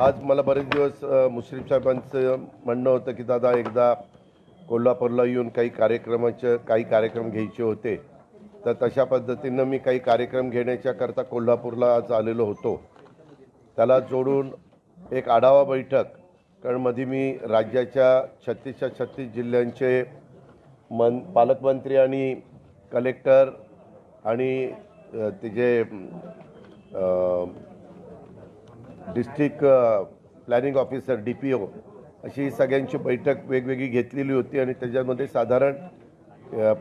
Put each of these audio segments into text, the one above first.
आज मला बरेच दिवस मुश्रीफ साहेबांचं म्हणणं होतं की दादा एकदा कोल्हापूरला येऊन काही कार्यक्रमाचे काही कार्यक्रम घ्यायचे होते तर तशा पद्धतीनं मी काही कार्यक्रम घेण्याच्या करता कोल्हापूरला आज आलेलो होतो. त्याला जोडून एक आढावा बैठक कारण मध्ये मी राज्याच्या छत्तीसच्या छत्तीस जिल्ह्यांचे मन पालकमंत्री आणि कलेक्टर आणि अ, ते जे district planning officer D P O अशी सगळ्यांची बैठक वेगवेगळी घेतलेली होती आणि त्याच्यामध्ये साधारण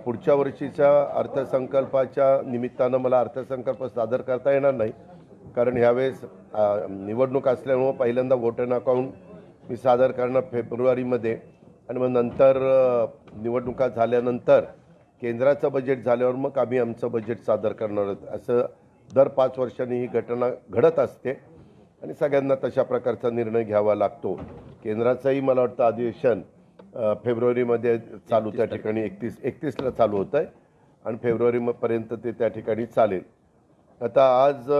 पुढच्या वर्षीच्या अर्थसंकल्पाच्या निमित्तानं मला अर्थसंकल्प सादर करता येणार नाही. कारण ह्यावेळेस निवडणूक असल्यामुळं पहिल्यांदा वोटर अकाउंट मी सादर करणार फेब्रुवारीमध्ये आणि मग नंतर निवडणुका झाल्यानंतर केंद्राचं बजेट झाल्यावर मग आम्ही आमचं बजेट सादर करणार आहोत. असं दर पाच वर्षांनी ही घटना घडत असते. आणि सगळ्यांना तशा प्रकारचा निर्णय घ्यावा लागतो. केंद्राचंही मला वाटतं अधिवेशन फेब्रुवारीमध्ये चालू त्या ठिकाणी एकतीस एकतीसला चालू होतं आहे आणि फेब्रुवारीपर्यंत ते त्या ठिकाणी चालेल. आता आज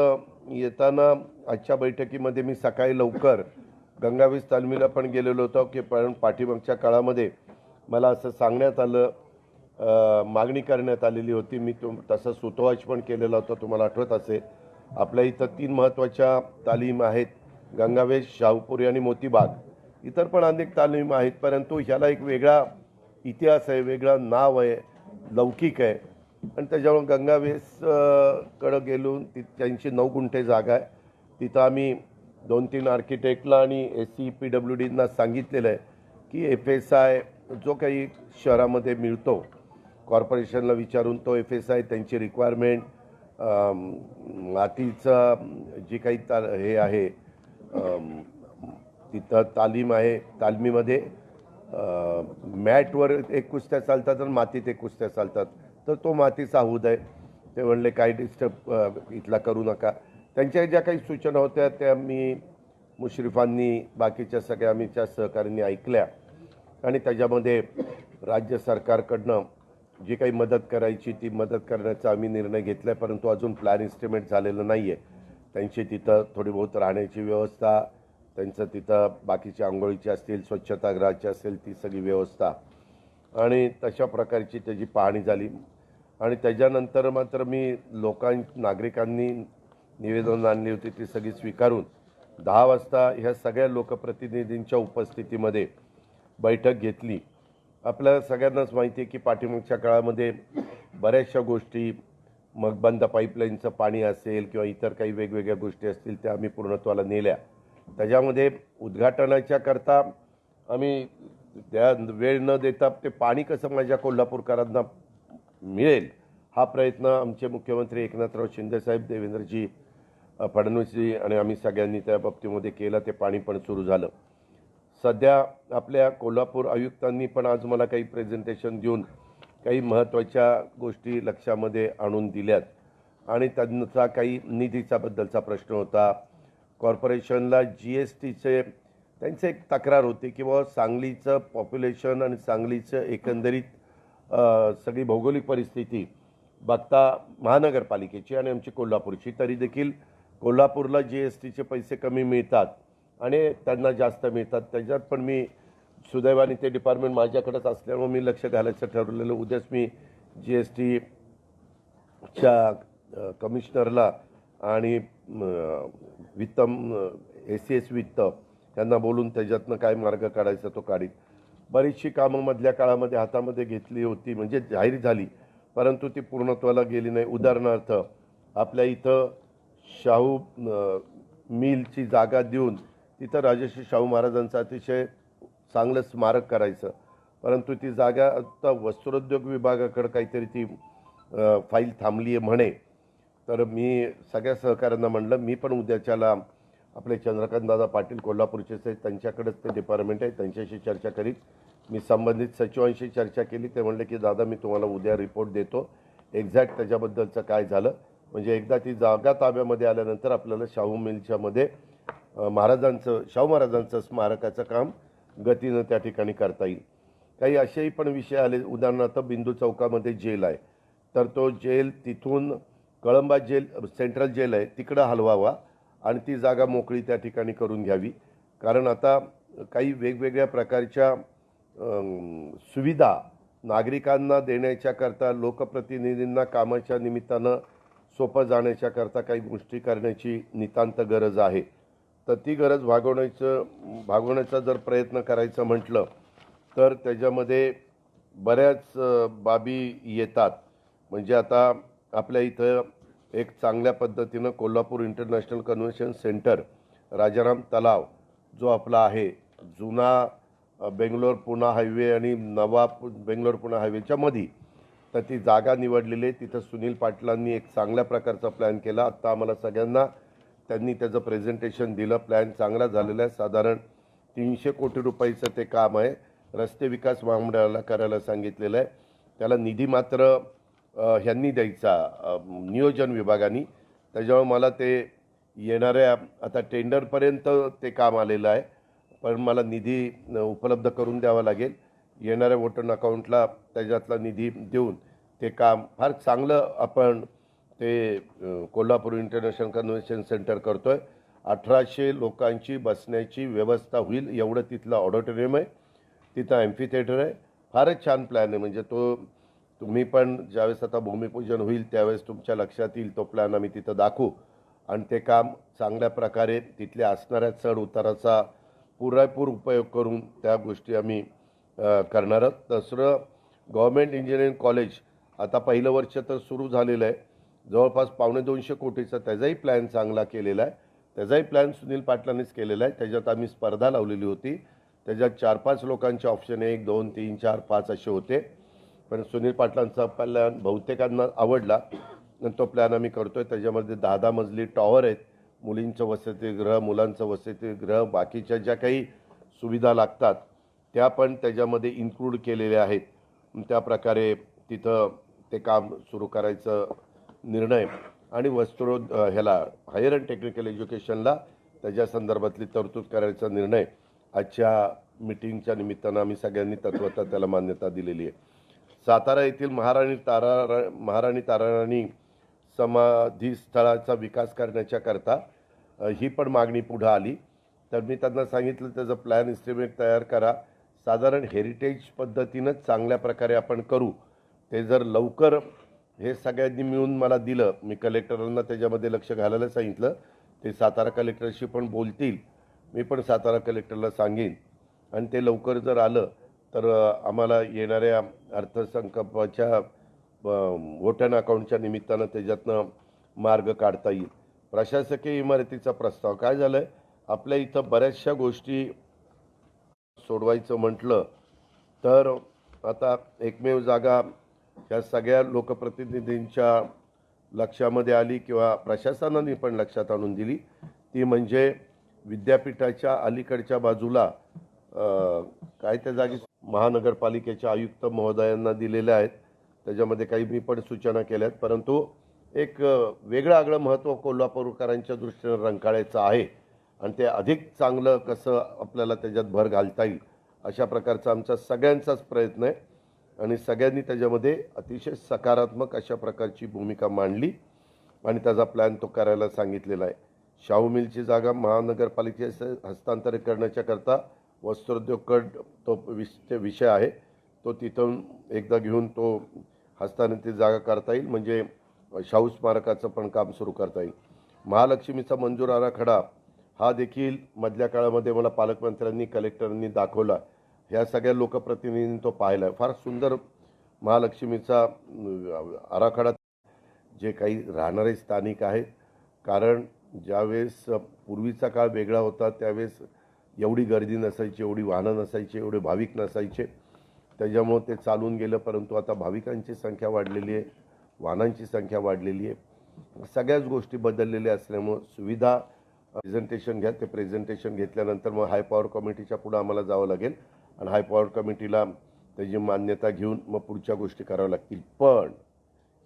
येताना आजच्या बैठकीमध्ये मी सकाळी लवकर गंगावीस तालमीला पण गेलेलो होतो की पण पाठीमागच्या काळामध्ये मला असं सांगण्यात आलं मागणी करण्यात आलेली होती. मी तुम तसं सुतोवाच पण केलेला होता तुम्हाला आठवत असेल. आपल्या इथं तीन महत्त्वाच्या तालीम आहेत. गंगावेश शाहूपुरी आणि मोतीबाग. इतर पण अनेक तालीम आहेत परंतु ह्याला एक वेगळा इतिहास आहे वेगळं नाव आहे लौकिक आहे. आणि त्याच्यामुळे गंगावेसकडं कडं गेलो ती त्यांची नऊ गुंठे जागा आहे. तिथं आम्ही दोन तीन आर्किटेक्टला आणि एस सी पी डब्ल्यू डीना सांगितलेलं आहे की एफ एस आय जो काही शहरामध्ये मिळतो कॉर्पोरेशनला विचारून तो एफ एस आय त्यांची रिक्वायरमेंट मातीचा जी काही ता हे आहे तिथं तालीम आहे तालमीमध्ये मॅटवर एक कुस्त्या चालतात आणि मातीत एक कुस्त्या चालतात. तर तो मातीचा हौद आहे. ते म्हणले काही डिस्टर्ब इथला करू नका. त्यांच्या ज्या काही सूचना होत्या त्या मी मुश्रीफांनी बाकीच्या सगळ्या आम्हीच्या सहकार्यांनी ऐकल्या. आणि त्याच्यामध्ये राज्य सरकारकडनं जी काही मदत करायची ती मदत करण्याचा आम्ही निर्णय घेतला आहे परंतु अजून प्लॅन इस्टिमेट झालेलं नाही आहे त्यांची तिथं थोडी बहुत राहण्याची व्यवस्था त्यांचं तिथं बाकीची आंघोळीची असतील स्वच्छतागृहाची असेल ती सगळी व्यवस्था. आणि तशा प्रकारची त्याची पाहणी झाली. आणि त्याच्यानंतर मात्र मी लोकां नागरिकांनी निवेदन आणली होती ती सगळी स्वीकारून दहा वाजता ह्या सगळ्या लोकप्रतिनिधींच्या उपस्थितीमध्ये बैठक घेतली. आपल्या सगळ्यांनाच माहिती आहे की पाठीमागच्या काळामध्ये बऱ्याचशा गोष्टी मग बंद पाईपलाईनचं पाणी असेल किंवा इतर काही वेगवेगळ्या गोष्टी असतील त्या आम्ही पूर्णत्वाला नेल्या. त्याच्यामध्ये उद्घाटनाच्या करता आम्ही त्या वेळ न देता ते पाणी कसं माझ्या कोल्हापूरकरांना मिळेल हा प्रयत्न आमचे मुख्यमंत्री एकनाथराव शिंदेसाहेब देवेंद्रजी फडणवीसजी आणि आम्ही सगळ्यांनी त्या बाबतीमध्ये केलं ते पाणी पण सुरू झालं. सध्या आपल्या कोल्हापूर आयुक्तांनी पण आज मला काही प्रेझेंटेशन देऊन काही महत्त्वाच्या गोष्टी लक्षामध्ये आणून दिल्यात. आणि त्यांचा काही निधीचा बद्दलचा प्रश्न होता. कॉर्पोरेशनला जी एस टीचे त्यांचे एक तक्रार होती की बाबा सांगलीचं पॉप्युलेशन आणि सांगलीचं एकंदरीत सगळी भौगोलिक परिस्थिती बघता महानगरपालिकेची आणि आमची कोल्हापूरची तरी देखील कोल्हापूरला जी एस टीचे पैसे कमी मिळतात. आणि त्यांना जास्त मिळतात. त्याच्यात पण मी सुदैवाने ते डिपार्टमेंट माझ्याकडेच असल्यामुळे मी लक्ष घालायचं ठरवलेलं. उद्याच मी जी एस टीच्या कमिशनरला आणि वित्त ए सी एस वित्त यांना बोलून त्याच्यातनं काय मार्ग काढायचा तो काढीत बरीचशी कामं मधल्या काळामध्ये हातामध्ये घेतली होती म्हणजे जाहीर झाली परंतु ती पूर्णत्वाला गेली नाही. उदाहरणार्थ आपल्या इथं शाहू मिलची जागा देऊन तिथं राजश्री शाहू महाराजांचं अतिशय चांगलं स्मारक करायचं. परंतु ती जागा आता वस्त्रोद्योग विभागाकडं काहीतरी ती फाईल थांबली आहे म्हणे. तर मी सगळ्या सहकाऱ्यांना म्हणलं मी पण उद्याच्याला आपले चंद्रकांतदादा पाटील कोल्हापूरचेच आहेत त्यांच्याकडेच ते डिपार्टमेंट आहे त्यांच्याशी चर्चा करीत. मी संबंधित सचिवांशी चर्चा केली ते म्हणले की दादा मी तुम्हाला उद्या रिपोर्ट देतो. एक्झॅक्ट त्याच्याबद्दलचं काय झालं? म्हणजे एकदा ती जागा ताब्यामध्ये आल्यानंतर आपल्याला शाहू मिलच्यामध्ये महाराजांचं शाहू महाराजांचं स्मारकाचं काम गतीनं त्या ठिकाणी करता येईल. काही असेही पण विषय आले उदाहरणार्थ बिंदू चौकामध्ये जेल आहे. तर तो जेल तिथून कळंबा जेल सेंट्रल जेल आहे तिकडं हलवावा आणि ती जागा मोकळी त्या ठिकाणी करून घ्यावी. कारण आता काही वेगवेगळ्या प्रकारच्या सुविधा नागरिकांना देण्याच्याकरता लोकप्रतिनिधींना कामाच्या निमित्तानं सोपं जाण्याच्याकरता काही गोष्टी करण्याची नितांत गरज आहे. तर ती गरज भागवण्याचं भागवण्याचा जर प्रयत्न करायचं म्हटलं तर त्याच्यामध्ये बऱ्याच बाबी येतात. म्हणजे आता आपल्या इथं एक चांगल्या पद्धतीनं Kolhapur international convention centre Rajaram तलाव जो आपला आहे जुना बेंगलोर पुणा हायवे आणि नवा पु- बेंगलोर पुणा हायवेच्या मधी तर ती जागा निवडलेली आहे. तिथं सुनील पाटलांनी एक चांगल्या प्रकारचा प्लॅन केला. आत्ता आम्हाला सगळ्यांना त्यांनी त्याचं प्रेझेंटेशन दिलं. प्लॅन चांगला झालेला आहे. साधारण तीनशे कोटी रुपयाचं ते काम आहे. रस्ते विकास महामंडळाला करायला सांगितलेलं आहे. त्याला निधी मात्र ह्यांनी द्यायचा नियोजन विभागाने. त्याच्यामुळे मला ते येणाऱ्या आता टेंडरपर्यंत ते काम आलेलं आहे. पण मला निधी उपलब्ध करून द्यावा लागेल. येणाऱ्या वोटर अकाउंटला त्याच्यातला निधी देऊन ते काम फार चांगलं आपण ते कोल्हापूर इंटरनॅशनल कन्व्हेन्शन सेंटर करतो आहे अठराशे लोकांची बसण्याची व्यवस्था होईल एवढं तिथलं ऑडिटोरियम आहे. तिथं एम्फी थिएटर आहे. फारच छान प्लॅन आहे. म्हणजे तो तुम्ही पण ज्यावेळेस आता भूमिपूजन होईल त्यावेळेस तुमच्या लक्षात येईल तो प्लॅन आम्ही तिथं दाखवू. आणि ते काम चांगल्या प्रकारे तिथल्या असणाऱ्या चढ उताराचा पुरेपूर उपयोग करून त्या गोष्टी आम्ही करणार आहोत. दुसरं गव्हर्मेंट इंजिनिअरिंग कॉलेज आता पहिलं वर्ष तर सुरू झालेलं आहे. जवळपास पावणे दोनशे कोटीचा त्याचाही प्लॅन चांगला केलेला आहे. त्याचाही प्लॅन सुनील पाटलांनीच केलेला आहे. त्याच्यात आम्ही स्पर्धा लावलेली होती. त्याच्यात चार पाच लोकांचे ऑप्शन एक दोन तीन चार पाच असे होते. पण सुनील पाटलांचा प्लॅन बहुतेकांना आवडला. आणि तो प्लॅन आम्ही करतो आहे त्याच्यामध्ये दहा दहा मजली टॉवर आहेत. मुलींचं वसतिगृह मुलांचं वसतिगृह बाकीच्या ज्या काही सुविधा लागतात त्या पण त्याच्यामध्ये इन्क्लूड केलेल्या आहेत. त्या प्रकारे तिथं ते काम सुरू करायचं निर्णय आणि वस्त्रो ह्याला हायर अँड टेक्निकल एज्युकेशनला त्याच्या संदर्भातली तरतूद करायचा निर्णय आजच्या मिटिंगच्या निमित्तानं आम्ही सगळ्यांनी तत्वता त्याला मान्यता दिलेली आहे. सातारा येथील महाराणी तारा महाराणी ताराराणी समाधी स्थळाचा विकास करण्याच्याकरता ही पण मागणी पुढं आली. तर मी त्यांना सांगितलं त्याचं प्लॅन इस्टिमेट तयार करा. साधारण हेरिटेज पद्धतीनंच चांगल्या प्रकारे आपण करू. ते जर लवकर हे सगळ्यांनी मिळून मला दिलं. मी कलेक्टरांना त्याच्यामध्ये लक्ष घालायला सांगितलं. ते सातारा कलेक्टरशी पण बोलतील. मी पण सातारा कलेक्टरला सांगेन. आणि ते लवकर जर आलं तर आम्हाला येणाऱ्या अर्थसंकल्पाच्या वोटन अकाउंटच्या निमित्तानं त्याच्यातनं मार्ग काढता येईल. प्रशासकीय इमारतीचा प्रस्ताव काय झालं आहे आपल्या इथं बऱ्याचशा गोष्टी सोडवायचं म्हटलं तर आता एकमेव जागा ह्या सगळ्या लोकप्रतिनिधींच्या लक्षामध्ये आली किंवा प्रशासनाने पण लक्षात आणून दिली. ती म्हणजे विद्यापीठाच्या अलीकडच्या बाजूला काय त्या जागी महानगरपालिकेच्या आयुक्त महोदयांना दिलेल्या आहेत. त्याच्यामध्ये काही मी पण सूचना केल्या आहेत परंतु एक वेगळं आगळं महत्त्व कोल्हापूरकरांच्या दृष्टीनं रंकाळायचं आहे. आणि ते अधिक चांगलं कसं आपल्याला त्याच्यात भर घालता येईल अशा प्रकारचा आमचा सगळ्यांचाच प्रयत्न आहे. आणि सगळ्यांनी त्याच्यामध्ये अतिशय सकारात्मक अशा प्रकारची भूमिका मांडली. आणि त्याचा प्लॅन तो करायला सांगितलेला आहे. शाहू मिलची जागा महानगरपालिकेस हस्तांतरित करण्याच्याकरता वस्त्रोद्योग तो विष विषय आहे. तो तिथून एकदा घेऊन तो हस्तांतरित जागा करता येईल. म्हणजे शाहू स्मारकाचं पण काम सुरू करता येईल. महालक्ष्मीचा मंजूर आराखडा हा देखील मधल्या काळामध्ये मला पालकमंत्र्यांनी कलेक्टरांनी दाखवला. ह्या सगळ्या लोकप्रतिनिधींनी तो पाहिला आहे फार सुंदर महालक्ष्मीचा आराखडा. जे काही राहणारे स्थानिक आहेत कारण ज्यावेळेस पूर्वीचा काळ वेगळा होता त्यावेळेस एवढी गर्दी नसायची एवढी वाहनं नसायची एवढे भाविक नसायचे. त्याच्यामुळं ते चालून गेलं परंतु आता भाविकांची संख्या वाढलेली आहे वाहनांची संख्या वाढलेली आहे. सगळ्याच गोष्टी बदललेल्या असल्यामुळं सुविधा प्रेझेंटेशन घ्या ते प्रेझेंटेशन घेतल्यानंतर मग हाय पॉवर कमिटीच्या पुढं आम्हाला जावं लागेल. आणि हाय पॉवर कमिटीला त्याची मान्यता घेऊन मग पुढच्या गोष्टी कराव्या लागतील. पण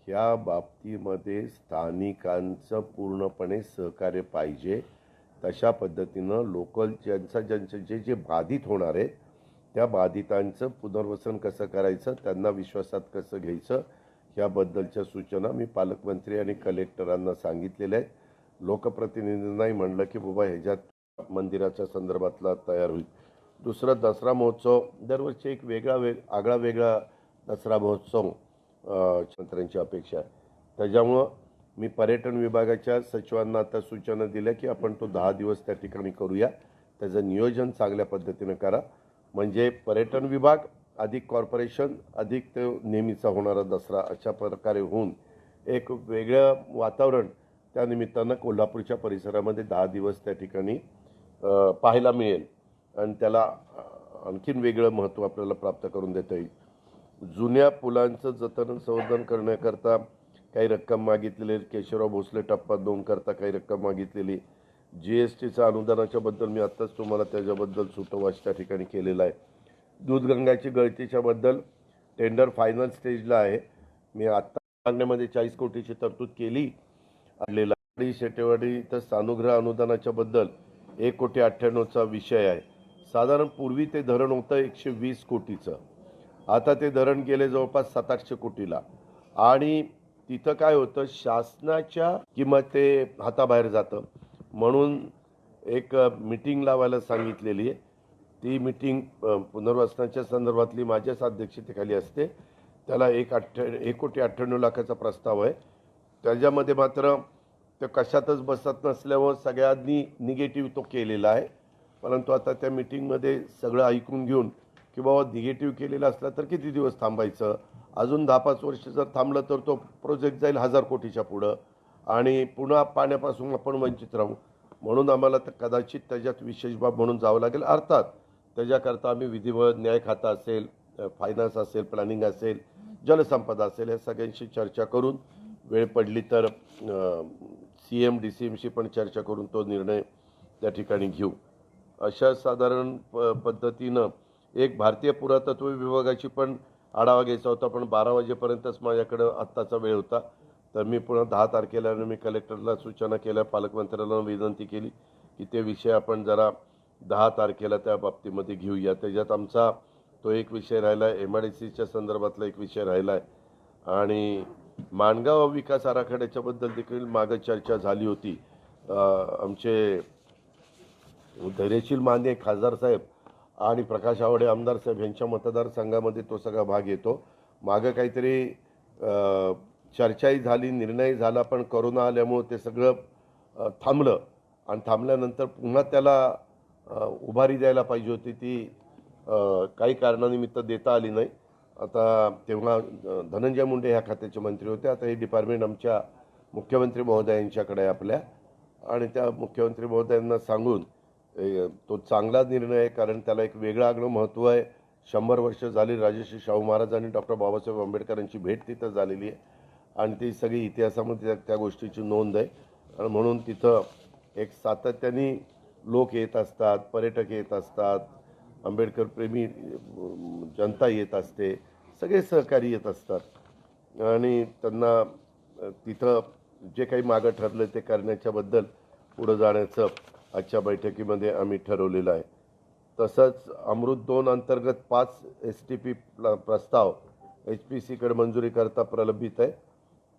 ह्या बाबतीमध्ये स्थानिकांचं पूर्णपणे सहकार्य पाहिजे. तशा पद्धतीनं लोकल ज्यांचा ज्यांचे जे जे बाधित होणार आहेत त्या बाधितांचं पुनर्वसन कसं करायचं त्यांना विश्वासात कसं घ्यायचं याबद्दलच्या सूचना मी पालकमंत्री आणि कलेक्टरांना सांगितलेल्या आहेत. लोकप्रतिनिधींनाही म्हणलं की बाबा ह्याच्यात मंदिराच्या संदर्भातला तयार होईल. दुसरा दसरा महोत्सव दरवर्षी एक वेगळा वेग आगळा वेगळा दसरा महोत्सव अ, मंत्र्यांची अपेक्षा आहे. त्याच्यामुळं मी पर्यटन विभागाच्या सचिवांना आता सूचना दिल्या की आपण तो दहा दिवस त्या ठिकाणी करूया. त्याचं नियोजन चांगल्या पद्धतीनं करा. म्हणजे पर्यटन विभाग अधिक कॉर्पोरेशन अधिक ते नेहमीचा होणारा दसरा अशा प्रकारे होऊन एक वेगळं वातावरण त्या निमित्तानं कोल्हापूरच्या परिसरामध्ये दहा दिवस त्या ठिकाणी पाहायला मिळेल. आणि त्याला आणखीन वेगळं महत्त्व आपल्याला प्राप्त करून देता येईल जुन्या पुलांचं जतन संवर्धन करण्याकरता काही रक्कम मागितलेली केशवराव भोसले टप्पा दोन करता काही रक्कम मागितलेली जी एस टीचा अनुदानाच्याबद्दल मी आत्ताच तुम्हाला त्याच्याबद्दल सुतोवाच त्या ठिकाणी केलेला आहे दूधगंगाची गळतीच्याबद्दल टेंडर फायनल स्टेजला आहे मी आत्ता मागण्यामध्ये चाळीस कोटीची तरतूद केली आणलेला शेटेवाडी तर सानुग्रह अनुदानाच्याबद्दल एक कोटी अठ्ठ्याण्णवचा विषय आहे साधारण पूर्वी ते धरण होतं एकशे वीस कोटीचं. आता ते धरण गेले जवळपास सात आठशे कोटीला. आणि तिथं काय होतं शासनाच्या किंमत ते हाताबाहेर जातं. म्हणून एक मिटिंग लावायला सांगितलेली आहे. ती मिटिंग पुनर्वसनाच्या संदर्भातली माझ्याच अध्यक्षतेखाली असते. त्याला एक अठ्ठ एक कोटी अठ्ठ्याण्णव लाखाचा प्रस्ताव आहे. त्याच्यामध्ये मात्र ते कशातच बसत नसल्यामुळं सगळ्यांनी निगेटिव्ह तो केलेला आहे. परंतु आता त्या मिटिंगमध्ये सगळं ऐकून घेऊन की बाबा निगेटिव्ह केलेला असला तर किती दिवस थांबायचं? अजून दहा पाच वर्ष जर थांबलं तर तो प्रोजेक्ट जाईल हजार कोटीच्या पुढं. आणि पुन्हा पाण्यापासून आपण वंचित राहू. म्हणून आम्हाला तर कदाचित त्याच्यात विशेष बाब म्हणून जावं लागेल. अर्थात त्याच्याकरता आम्ही विधिवत न्याय खाता असेल फायनान्स असेल प्लॅनिंग असेल जलसंपदा असेल या सगळ्यांशी चर्चा करून वेळ पडली तर सी एम डी सी एमशी पण चर्चा करून तो निर्णय त्या ठिकाणी घेऊ. अशा साधारण प पद्धतीनं एक भारतीय पुरातत्व विभागाची पण आढावा घ्यायचा होता पण बारा वाजेपर्यंतच माझ्याकडं आत्ताचा वेळ होता. तर मी पुन्हा दहा तारखेला मी कलेक्टरला सूचना केल्या पालकमंत्र्याला विनंती केली की ते विषय आपण जरा दहा तारखेला त्या बाबतीमध्ये घेऊया. त्याच्यात आमचा तो एक विषय राहिला आहे एम आय डी सीच्या संदर्भातला एक विषय राहिला आहे आणि माणगाव विकास आराखड्याच्याबद्दल देखील मागं चर्चा झाली होती. आमचे धैर्यशील माने खासदार साहेब आणि प्रकाश आवडे आमदार साहेब यांच्या मतदारसंघामध्ये तो सगळा भाग येतो. मागं काहीतरी चर्चाही झाली निर्णय झाला पण करोना आल्यामुळं ते सगळं थांबलं. आणि थांबल्यानंतर पुन्हा त्याला उभारी द्यायला पाहिजे होती ती काही कारणानिमित्त देता आली नाही. आता तेव्हा धनंजय मुंडे ह्या खात्याचे मंत्री होते. आता हे डिपार्टमेंट आमच्या मुख्यमंत्री महोदयांच्याकडे आपल्या. आणि त्या मुख्यमंत्री महोदयांना सांगून तो चांगला निर्णय आहे कारण त्याला एक वेगळं आगळं महत्त्व आहे. शंभर वर्ष झाली राजश्री शाहू महाराज आणि डॉक्टर बाबासाहेब आंबेडकरांची भेट तिथं झालेली आहे. आणि ती सगळी इतिहासामध्ये त्या- त्या गोष्टीची नोंद आहे. आणि म्हणून तिथं एक सातत्याने लोक येत असतात पर्यटक येत असतात आंबेडकर प्रेमी जनता येत असते सगळे सहकारी येत असतात. आणि त्यांना तिथं जे काही मागं ठरलं ते करण्याच्याबद्दल पुढं जाण्याचं आजच्या बैठकीमध्ये आम्ही ठरवलेलं आहे. तसंच अमृत दोन अंतर्गत पाच एस टी पी प्रस्ताव एच पी सीकडे मंजुरीकरता प्रलंबित आहे.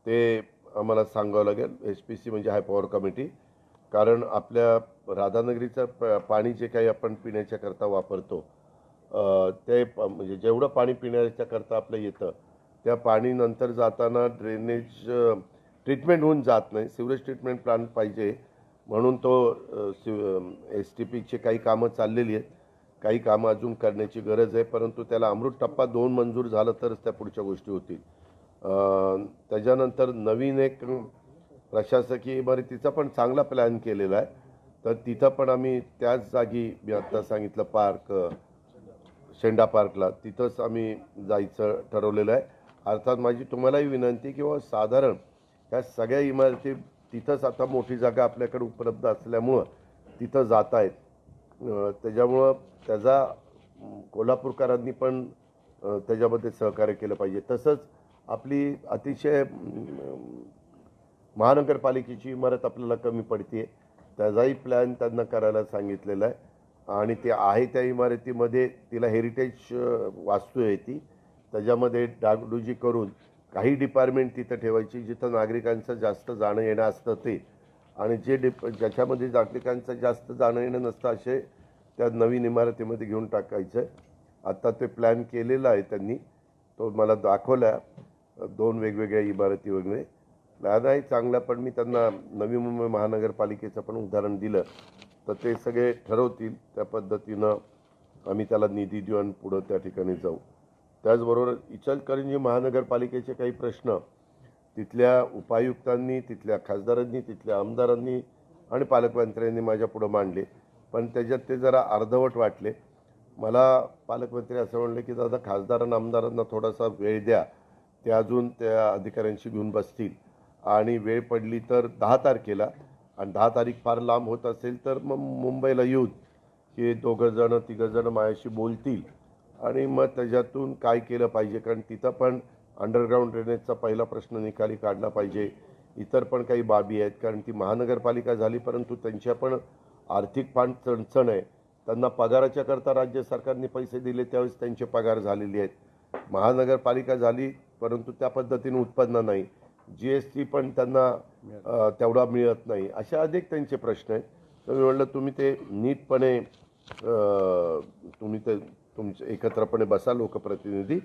ते आम्हाला सांगावं लागेल. एच पी सी म्हणजे हाय पॉवर कमिटी कारण आपल्या राधानगरीचं प पाणी जे काही आपण पिण्याच्याकरता वापरतो ते प- म्हणजे जेवढं पाणी पिण्याच्याकरता आपलं येतं त्या पाणी नंतर जाताना ड्रेनेज ट्रीटमेंट होऊन जात नाही. सिवरेज ट्रीटमेंट प्लांट पाहिजे. म्हणून तो एस टी पीचे काही कामं चाललेली आहेत. काही कामं अजून करण्याची गरज आहे परंतु त्याला अमृत टप्पा दोन मंजूर झालं तरच त्या पुढच्या गोष्टी होतील. त्याच्यानंतर नवीन एक प्रशासकीय इमारतीचा पण चांगला प्लॅन केलेला आहे. तर तिथं पण आम्ही त्याच जागी मी आत्ता सांगितलं पार्क शेंडा पार्कला तिथंच आम्ही जायचं ठरवलेलं आहे. अर्थात माझी तुम्हालाही विनंती किंवा साधारण ह्या सगळ्या इमारती तिथंच आता मोठी जागा आपल्याकडे उपलब्ध असल्यामुळं तिथं जात आहेत. त्याच्यामुळं त्याचा कोल्हापूरकरांनी पण त्याच्यामध्ये सहकार्य केलं पाहिजे. तसंच आपली अतिशय महानगरपालिकेची इमारत आपल्याला कमी पडते त्याचाही प्लॅन त्यांना करायला सांगितलेला आहे. आणि ते आहे त्या इमारतीमध्ये तिला हेरिटेज वास्तू आहे ती. त्याच्यामध्ये डागडुजी करून काही डिपार्टमेंट तिथं ठेवायची जिथं नागरिकांचं जास्त जाणं येणं असतं ते. आणि जे डिप ज्याच्यामध्ये नागरिकांचं जास्त जाणं येणं नसतं असे त्या नवीन इमारतीमध्ये घेऊन टाकायचं. आहे आत्ता ते प्लॅन केलेला आहे त्यांनी. तो मला दाखवला दोन वेगवेगळ्या इमारती वगैरे. प्लॅन आहे चांगला पण मी त्यांना नवी मुंबई महानगरपालिकेचं पण उदाहरण दिलं. तर ते सगळे ठरवतील त्या पद्धतीनं. आम्ही त्याला निधी देऊन पुढं त्या ठिकाणी जाऊ. त्याचबरोबर इचलकरंजी महानगरपालिकेचे काही प्रश्न तिथल्या उपायुक्तांनी तिथल्या खासदारांनी तिथल्या आमदारांनी आणि पालकमंत्र्यांनी माझ्या पुढं मांडले. पण त्याच्यात ते जरा अर्धवट वाटले. मला पालकमंत्री असं म्हणले की दादा खासदारांना आमदारांना थोडासा वेळ द्या. ते अजून त्या अधिकाऱ्यांशी घेऊन बसतील. आणि वेळ पडली तर दहा तारखेला. आणि दहा तारीख फार लांब होत असेल तर मग मुंबईला येऊन की दोघं जणं तिघं जणं माझ्याशी बोलतील. आणि मग त्याच्यातून काय केलं पाहिजे? कारण तिथं पण अंडरग्राऊंड ड्रेनेजचा पहिला प्रश्न निकाली काढला पाहिजे. इतर पण काही बाबी आहेत. कारण ती महानगरपालिका झाली परंतु त्यांच्या पण आर्थिक फार चणचण आहे. त्यांना पगाराच्या करता राज्य सरकारने पैसे दिले त्यावेळेस त्यांचे पगार झालेले आहेत. महानगरपालिका झाली परंतु त्या पद्धतीने उत्पन्न नाही. जी एस टी पण त्यांना तेवढा मिळत नाही. अशा अनेक त्यांचे प्रश्न आहेत. तर मी म्हटलं तुम्ही ते नीटपणे तुम्ही ते तुमचे एकत्रपणे बसा लोकप्रतिनिधी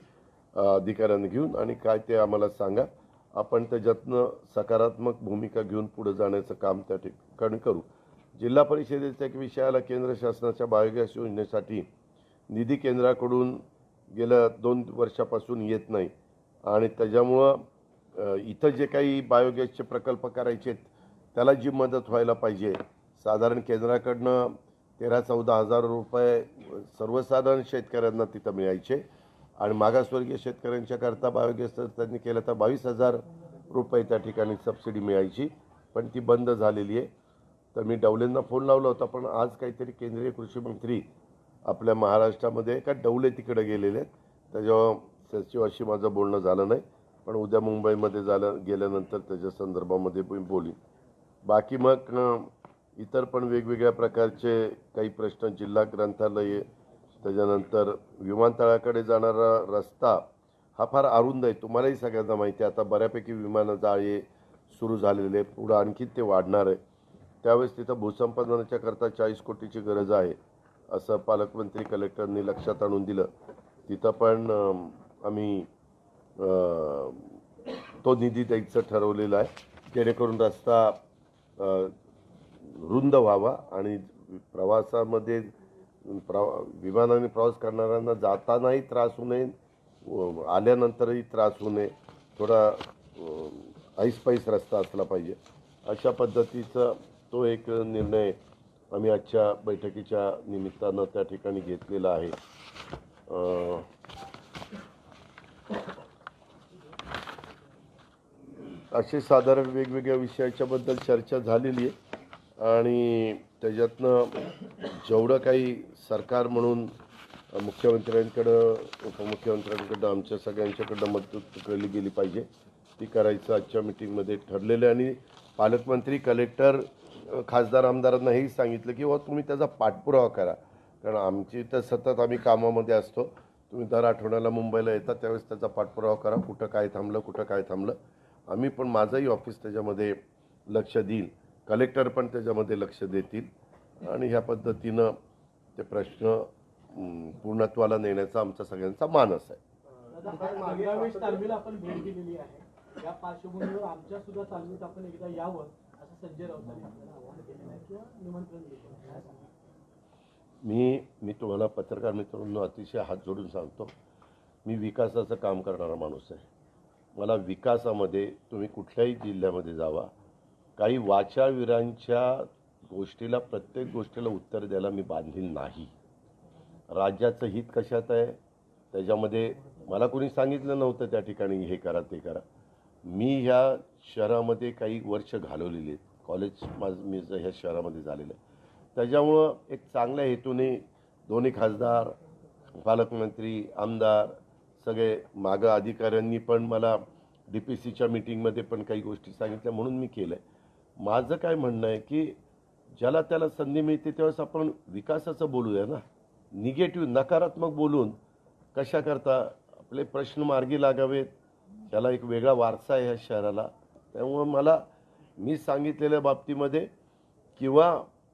अधिकाऱ्यांना घेऊन आणि काय ते आम्हाला सांगा. आपण त्याच्यातनं सकारात्मक भूमिका घेऊन पुढे जाण्याचं काम त्या ठिकाणी करू. जिल्हा परिषदेच्या एक विषयाला केंद्र शासनाच्या बायोगॅस योजनेसाठी निधी केंद्राकडून गेल्या दोन वर्षापासून येत नाही. आणि त्याच्यामुळं इथं जे काही बायोगॅसचे प्रकल्प करायचे आहेत त्याला जी मदत व्हायला पाहिजे साधारण केंद्राकडनं तेरा चौदा हजार रुपये सर्वसाधारण शेतकऱ्यांना तिथं मिळायचे. आणि मागासवर्गीय शेतकऱ्यांच्या करता बायोगॅस त्यांनी केलं तर बावीस हजार रुपये त्या ठिकाणी सबसिडी मिळायची. पण ती बंद झालेली आहे. तर मी डवलेंना फोन लावला होता पण आज काहीतरी केंद्रीय कृषी मंत्री आपल्या महाराष्ट्रामध्ये का डवले तिकडे गेलेले आहेत. त्याच्यावर सचिवाशी माझं बोलणं झालं नाही. पण उद्या मुंबईमध्ये झालं गेल्यानंतर त्याच्या संदर्भामध्ये मी बोलीन. बाकी मग इतर पण वेगवेगळ्या प्रकारचे काही प्रश्न जिल्हा ग्रंथालय त्याच्यानंतर विमानतळाकडे जाणारा रस्ता हा फार अरुंद आहे. तुम्हालाही सगळ्यांना माहिती आहे आता बऱ्यापैकी विमानं जाळे सुरू झालेले आहे पुढं आणखी ते वाढणार आहे. त्यावेळेस तिथं भूसंपादनाच्या करता चाळीस कोटीची गरज आहे असं पालकमंत्री कलेक्टरनी लक्षात आणून दिलं. तिथं पण आम्ही तो निधी द्यायचं ठरवलेला आहे जेणेकरून रस्ता रुंद व्हावा आणि प्रवासामध्ये प्रवा विमानाने प्रवास करणाऱ्यांना जातानाही त्रास होऊ नये आल्यानंतरही त्रास होऊ नये. थोडा ऐसपैस रस्ता असला पाहिजे. अशा पद्धतीचा तो एक निर्णय आम्ही आजच्या बैठकीच्या निमित्तानं त्या ठिकाणी घेतलेला आहे. असे साधारण वेगवेगळ्या विषयाच्याबद्दल चर्चा झालेली आहे. आणि त्याच्यातनं जेवढं काही सरकार म्हणून मुख्यमंत्र्यांकडं उपमुख्यमंत्र्यांकडं आमच्या सगळ्यांच्याकडं मदत केली गेली पाहिजे ती करायचं आजच्या मिटिंगमध्ये ठरलेलं आहे. आणि पालकमंत्री कलेक्टर खासदार आमदारांना हेही सांगितलं की बा तुम्ही त्याचा पाठपुरावा करा. कारण आमची तर सतत आम्ही कामामध्ये असतो. तुम्ही दर आठवड्याला मुंबईला येता त्यावेळेस त्याचा पाठपुरावा करा. कुठं काय थांबलं कुठं काय थांबलं. आम्ही पण माझंही ऑफिस त्याच्यामध्ये लक्ष देईल. कलेक्टर पण त्याच्यामध्ये लक्ष देतील. आणि ह्या पद्धतीनं ते प्रश्न पूर्णत्वाला नेण्याचा आमचा सगळ्यांचा मानस आहे. या पार्श्वभूमीवर आमच्या सुद्धा तालमीत आपण एकदा यावं असं संजय राऊतांनी? मी मी तुम्हाला पत्रकार मित्रांनो अतिशय हात जोडून सांगतो मी विकासाचं काम करणारा माणूस आहे. मला विकासामध्ये तुम्ही कुठल्याही जिल्ह्यामध्ये जावा काही वाचावीरांच्या गोष्टीला प्रत्येक गोष्टीला उत्तर द्यायला मी बांधील नाही. राज्याचं हित कशात आहे? त्याच्यामध्ये मला कोणी सांगितलं नव्हतं त्या ठिकाणी हे करा ते करा. मी ह्या शहरामध्ये काही वर्ष घालवलेली आहेत. कॉलेज माझं मी ह्या शहरामध्ये झालेलं आहे. त्याच्यामुळं एक चांगल्या हेतूने दोन्ही खासदार पालकमंत्री आमदार सगळे मागं अधिकाऱ्यांनी पण मला डी पी सीच्या मिटिंगमध्ये पण काही गोष्टी सांगितल्या म्हणून मी केलं आहे माझं काय म्हणणं आहे की ज्याला त्याला संधी मिळते त्यावेळेस आपण विकासाचं बोलूया ना. निगेटिव्ह नकारात्मक बोलून कशाकरता आपले प्रश्न मार्गी लागावेत त्याला एक वेगळा वारसा आहे ह्या शहराला. त्यामुळं मला मी सांगितलेल्या बाबतीमध्ये किंवा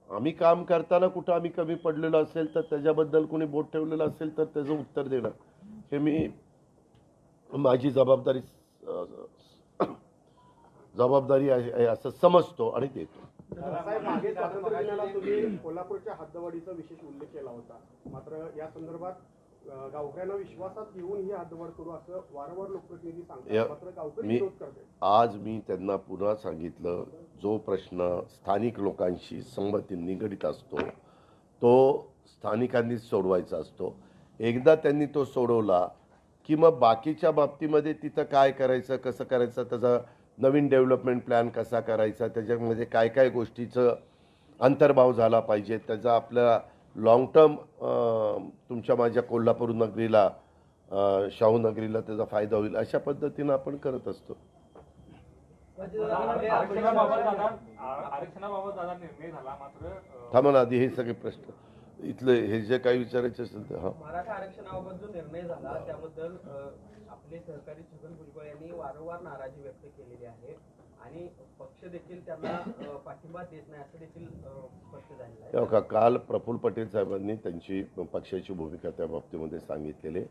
आम्ही काम करताना कुठं आम्ही कमी पडलेलो असेल तर त्याच्याबद्दल कोणी बोट ठेवलेलं असेल तर त्याचं उत्तर देणं. हे मी माझी जबाबदारी जबाबदारी आहे असं समजतो आणि देतो. साहेब मागे स्वातंत्र्य दिनाला तुम्ही कोल्हापूरच्या हद्दवाढीचा विशेष उल्लेख केला होता. मात्र या संदर्भात गावकऱ्यांना विश्वासात घेऊन ही हद्दवाढ करू असं वारंवार लोकप्रतिनिधी सांगतात. मात्र गावकरी मी विरोध करते आज मी त्यांना पुन्हा सांगितलं जो प्रश्न स्थानिक लोकांशी संमती निगडीत असतो तो स्थानिकांनीच सोडवायचा असतो. एकदा त्यांनी तो सोडवला की मग बाकीच्या बाबतीमध्ये तिथं काय करायचं कसं करायचं त्याचा नवीन डेव्हलपमेंट प्लॅन कसा करायचा त्याच्यामध्ये काय काय गोष्टीचं अंतर्भाव झाला पाहिजे त्याचा आपल्या लॉंग टर्म तुमच्या माझ्या कोल्हापूर नगरीला शाहू नगरीला त्याचा फायदा होईल अशा पद्धतीनं आपण करत असतो. थांबा ना आधी हे सगळे प्रश्न. इथले हे जे काही विचारायचे असेल तर हां. मराठा आरक्षणाबाबत जो निर्णय झाला त्याबद्दल आपले सहकारी छगन भुजबळ यांनी वारंवार नाराजी व्यक्त केलेली आहे आणि पक्ष देखील त्यांना पाठिंबा देत नाही असं देखील स्पष्ट झालेलं आहे. तेव्हा का काल प्रफुल्ल पटेल साहेबांनी त्यांची पक्षाची भूमिका त्या बाबतीमध्ये सांगितलेली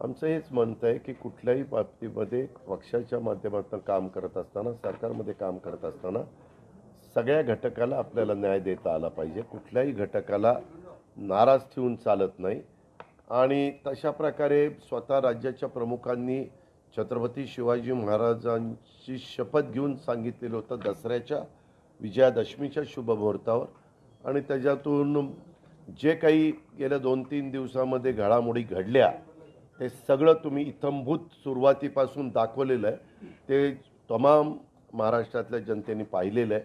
आमचं हेच म्हणतं आहे की कुठल्याही बाबतीमध्ये पक्षाच्या माध्यमातून काम करत असताना सरकारमध्ये काम करत असताना सगळ्या घटकाला आपल्याला न्याय देता आला पाहिजे. कुठल्याही घटकाला नाराज ठेवून चालत नाही. आणि तशा प्रकारे स्वतः राज्याच्या प्रमुखांनी छत्रपती शिवाजी महाराजांची शपथ घेऊन सांगितलेलं होतं दसऱ्याच्या विजयादशमीच्या शुभमुहूर्तावर. आणि त्याच्यातून जे काही गेल्या दोन तीन दिवसामध्ये घडामोडी घडल्या ते सगळं तुम्ही इथंभूत सुरुवातीपासून दाखवलेलं आहे. ते तमाम महाराष्ट्रातल्या जनतेने पाहिलेलं आहे.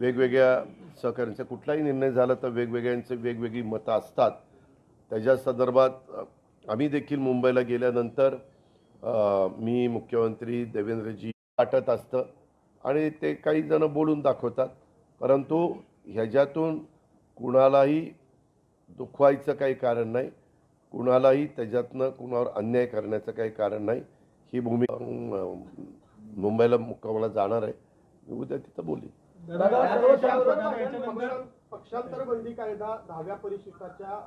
वेगवेगळ्या सहकार्यांचा कुठलाही निर्णय झाला तर वेगवेगळ्यांचे वेगवेगळी मतं असतात. त्याच्या संदर्भात आम्ही देखील मुंबईला गेल्यानंतर मी मुख्यमंत्री देवेंद्रजी वाटत असतं आणि ते काही जण बोलून दाखवतात. परंतु ह्याच्यातून कुणालाही दुखवायचं काही कारण नाही. कुणालाही त्याच्यातनं कुणावर अन्याय करण्याचं काही कारण नाही. ही भूमिका मुंबईला मुक्कामाला जाणार आहे. मी उद्या तिथं बोली पक्षांतर बंदी कायदा दहाव्या परिशिष्टाच्या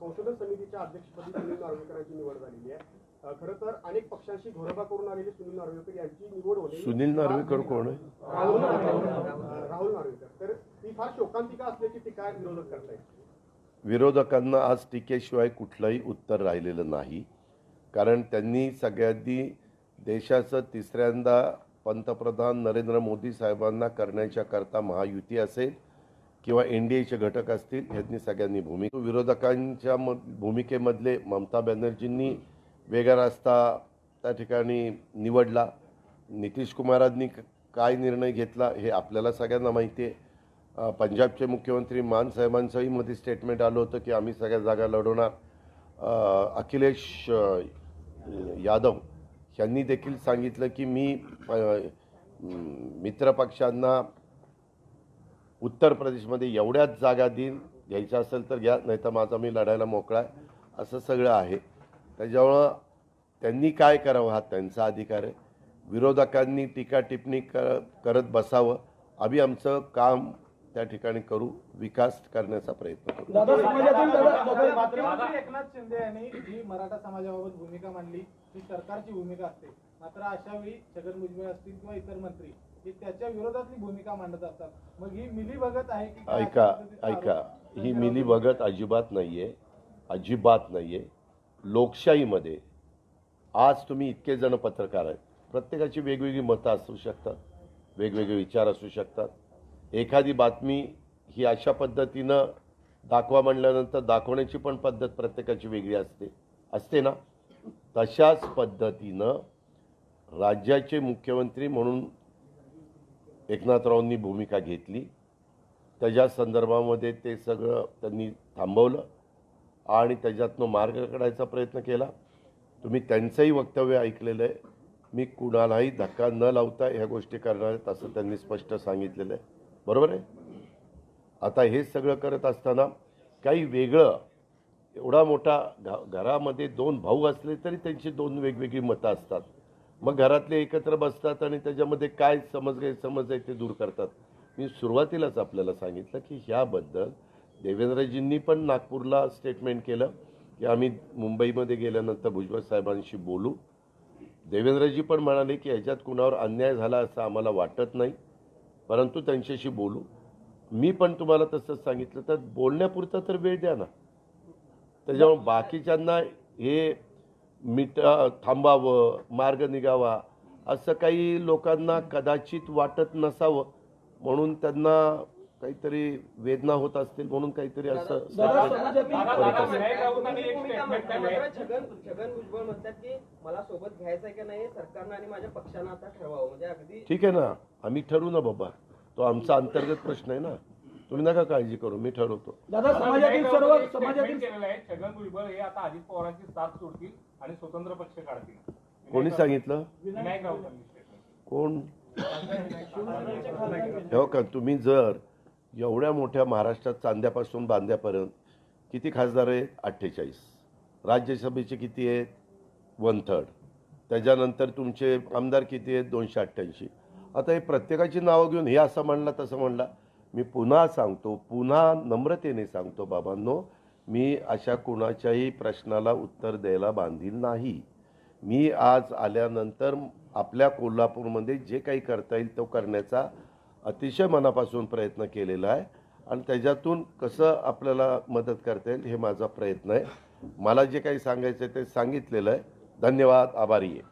संशोधन समितीच्या अध्यक्षपदी सुनील नार्वेकरांची निवड झालेली आहे. खरं तर अनेक पक्षांशी घोरबा करून आलेले सुनील नार्वेकर यांची निवड होणे सुनील नार्वेकर कोण आहे? राहुल नार्वेकर. राहुल नार्वेकर. तर ती फार शोकांतिका असल्याची टीका विरोधक करतायत. विरोधकांना आज टीकेशिवाय कुठलंही उत्तर राहिलेलं नाही. कारण त्यांनी सगळ्यांनी देशाचं तिसऱ्यांदा पंतप्रधान नरेंद्र मोदी साहेबांना करण्याच्या करता महायुती असेल किंवा एन डी एचे घटक असतील यांनी सगळ्यांनी भूमिका. विरोधकांच्या म भूमिकेमधले ममता बॅनर्जींनी वेगळा रस्ता त्या ठिकाणी निवडला. नितीश कुमारांनी काय निर्णय घेतला हे आपल्याला सगळ्यांना माहिती आहे. पंजाबचे मुख्यमंत्री मान साहेबांचंही मध्ये स्टेटमेंट आलं होतं की आम्ही सगळ्या जागा लढवणार. अखिलेश यादव यांनी देखील सांगितलं की मी मित्रपक्षांना उत्तर प्रदेशमध्ये एवढ्याच जागा देईन घ्यायच्या असेल तर घ्या नाही तर माझा मी लढायला मोकळा आहे. असं सगळं आहे. त्याच्यामुळं त्यांनी काय करावं हा त्यांचा अधिकार आहे. विरोधकांनी टीका टिप्पणी कर करत बसावं. आम्ही आमचं काम त्या ठिकाणी करू विकास करण्याचा प्रयत्न करू. मुख्यमंत्री एकनाथ शिंदे यांनी जी मराठा समाजाबाबत भूमिका मांडली ही सरकारची भूमिका असते मात्र अशा वेळी छगन भुजबळ असतील किंवा इतर मंत्री हे त्याच्या विरोधातली भूमिका मांडत असतात. मग ही मिली बघत आहे की? ऐका ऐका. ही मिली बघत अजिबात नाही आहे अजिबात नाही आहे लोकशाहीमध्ये आज तुम्ही इतके जण पत्रकार आहेत. प्रत्येकाची वेगवेगळी मतं असू शकतात वेगवेगळे विचार असू शकतात. एखादी बातमी ही अशा पद्धतीनं दाखवा म्हणल्यानंतर दाखवण्याची पण पद्धत प्रत्येकाची वेगळी असते. असते ना? तशाच पद्धतीनं राज्याचे मुख्यमंत्री म्हणून एकनाथरावांनी भूमिका घेतली. त्याच्या संदर्भामध्ये ते सगळं त्यांनी थांबवलं आणि त्याच्यातनं मार्ग काढायचा प्रयत्न केला. तुम्ही त्यांचंही वक्तव्य ऐकलेलं आहे. मी कुणालाही धक्का न लावता ह्या गोष्टी करणार आहेत असं त्यांनी स्पष्ट सांगितलेलं आहे. बरोबर आहे? आता हे सगळं करत असताना काही वेगळं एवढा मोठा घ घरामध्ये दोन भाऊ असले तरी त्यांची दोन वेगवेगळी मतं असतात. मग घरातले एकत्र बसतात आणि त्याच्यामध्ये काय समज गैरसमज आहे ते दूर करतात. मी सुरुवातीलाच आपल्याला सांगितलं की ह्याबद्दल देवेंद्रजींनी पण नागपूरला स्टेटमेंट केलं की आम्ही मुंबईमध्ये गेल्यानंतर भुजबळ साहेबांशी बोलू. देवेंद्रजी पण म्हणाले की ह्याच्यात कुणावर अन्याय झाला असं आम्हाला वाटत नाही. परंतु त्यांच्याशी बोलू. मी पण तुम्हाला तसंच सांगितलं तर बोलण्यापुरता तर वेळ द्या ना. त्याच्यामुळे बाकीच्यांना हे मिट थांबावं मार्ग निघावा असं काही लोकांना कदाचित वाटत नसावं. म्हणून त्यांना काहीतरी वेदना होत असतील म्हणून काहीतरी असं. विनायक राऊतांनी एक. केलंय. छगन छगन भुजबळ म्हणतात की मला सोबत घ्यायचंय की नाही सरकारनं आणि माझ्या पक्षानं आता ठरवावं म्हणजे अगदी ठीक आहे ना आम्ही ठरवू ना बाबा तो आमचा अंतर्गत प्रश्न आहे ना तुम्ही नका काळजी करू मी ठरवतो दादा समाजातील विनायक सर्व राऊतांनी एक समाजातील statement केलेलं आहे छगन भुजबळ हे आता अजित पवारांची साथ सोडतील आणि स्वतंत्र पक्ष काढतील कोणी सांगितलं विनायक राऊतांनी statement. कोण हो का तुम्ही जर एवढ्या मोठ्या महाराष्ट्रात चांद्यापासून बांद्यापर्यंत किती खासदार आहेत? अठ्ठेचाळीस. राज्यसभेचे किती आहेत? One third. त्याच्यानंतर तुमचे आमदार किती आहेत? दोनशे अठ्ठ्याऐंशी. आता हे प्रत्येकाची नावं घेऊन हे असं म्हणला तसं म्हणला. मी पुन्हा सांगतो पुन्हा नम्रतेने सांगतो बाबांनो मी अशा कुणाच्याही प्रश्नाला उत्तर द्यायला बांधील नाही. मी आज आल्यानंतर आपल्या कोल्हापूरमध्ये जे काही करता येईल तो करण्याचा अतिशय मनापासून प्रयत्न केलेला आहे आणि त्याच्यातून कसं आपल्याला मदत करता येईल हे माझा प्रयत्न आहे. मला जे काही सांगायचं आहे ते सांगितलेलं आहे. धन्यवाद. आभारी आहे.